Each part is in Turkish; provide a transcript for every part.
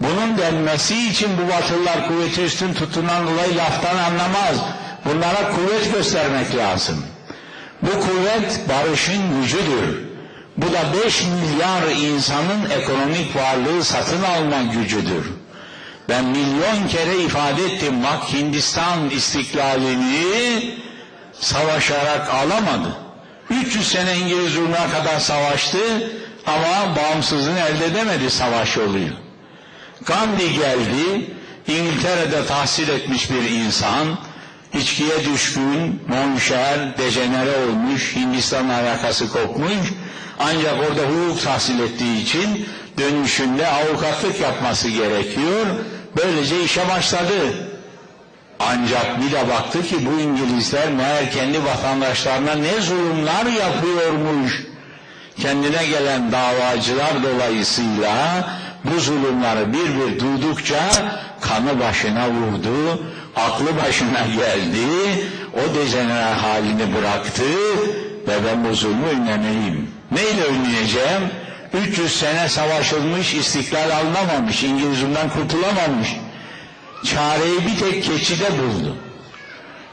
Bunun denmesi için bu batılılar kuvveti üstün tutunan dolayı laftan anlamaz. Bunlara kuvvet göstermek lazım. Bu kuvvet barışın gücüdür. Bu da 5 milyar insanın ekonomik varlığı satın alma gücüdür. Ben milyon kere ifade ettim bak Hindistan istiklalini savaşarak alamadı. 300 sene İngiliz Rum'a kadar savaştı ama bağımsızlığını elde edemedi savaş yoluyla. Gandhi geldi, İngiltere'de tahsil etmiş bir insan, içkiye düşkün, monşer, dejenere olmuş, Hindistan'la alakası kopmuş, ancak orada hukuk tahsil ettiği için dönüşünde avukatlık yapması gerekiyor, böylece işe başladı. Ancak bir de baktı ki bu İngilizler meğer kendi vatandaşlarına ne zulümler yapıyormuş. Kendine gelen davacılar dolayısıyla bu zulümleri bir bir duydukça kanı başına vurdu, aklı başına geldi, o dejenere halini bıraktı ve ben bu zulmü önlemeliyim. Neyle önleyeceğim? 300 sene savaşılmış, istiklal alınamamış, İngilizumdan kurtulamamış. Çareyi bir tek keçide buldu.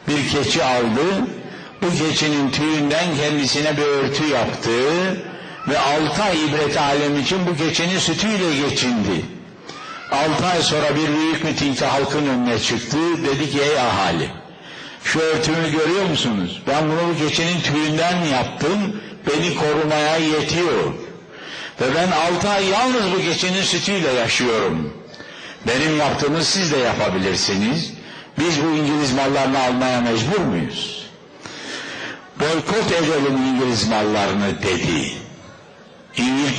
Bir keçi aldı, bu keçinin tüyünden kendisine bir örtü yaptı ve altı ay ibret alem için bu keçinin sütüyle geçindi. Altı ay sonra bir büyük mitingde halkın önüne çıktı, dedi ki ey ahali, şu örtümü görüyor musunuz? Ben bunu bu keçinin tüyünden yaptım, beni korumaya yetiyor. Ve ben altı ay yalnız bu keçinin sütüyle yaşıyorum. Benim yaptığımı siz de yapabilirsiniz. Biz bu İngiliz mallarını almaya mecbur muyuz? Boykot edelim İngiliz mallarını dedi.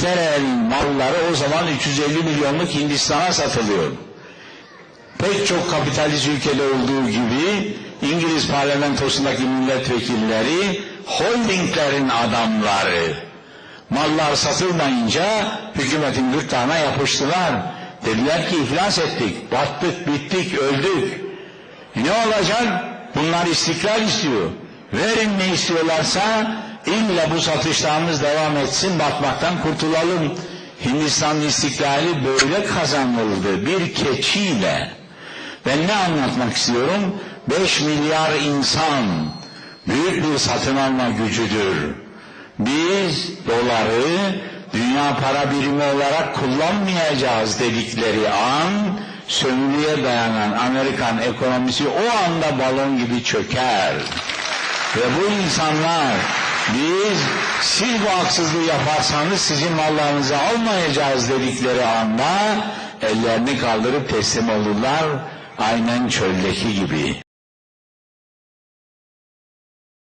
İngiltere'nin malları o zaman 350 milyonluk Hindistan'a satılıyor. Pek çok kapitalist ülkede olduğu gibi İngiliz parlamentosundaki milletvekilleri holdinglerin adamları. Mallar satılmayınca hükümetin gırtlağına yapıştılar. Dediler ki iflas ettik, battık, bittik, öldük. Ne olacak? Bunlar istiklal istiyor. Verin ne istiyorlarsa illa bu satışlarımız devam etsin, batmaktan kurtulalım. Hindistan istiklali böyle kazanıldı bir keçiyle. Ben ne anlatmak istiyorum? 5 milyar insan büyük bir satın alma gücüdür. Biz doları dünya para birimi olarak kullanmayacağız dedikleri an sömürüye dayanan Amerikan ekonomisi o anda balon gibi çöker. Ve bu insanlar biz siz bu haksızlığı yaparsanız sizin mallarınızı almayacağız dedikleri anda ellerini kaldırıp teslim olurlar aynen çöldeki gibi.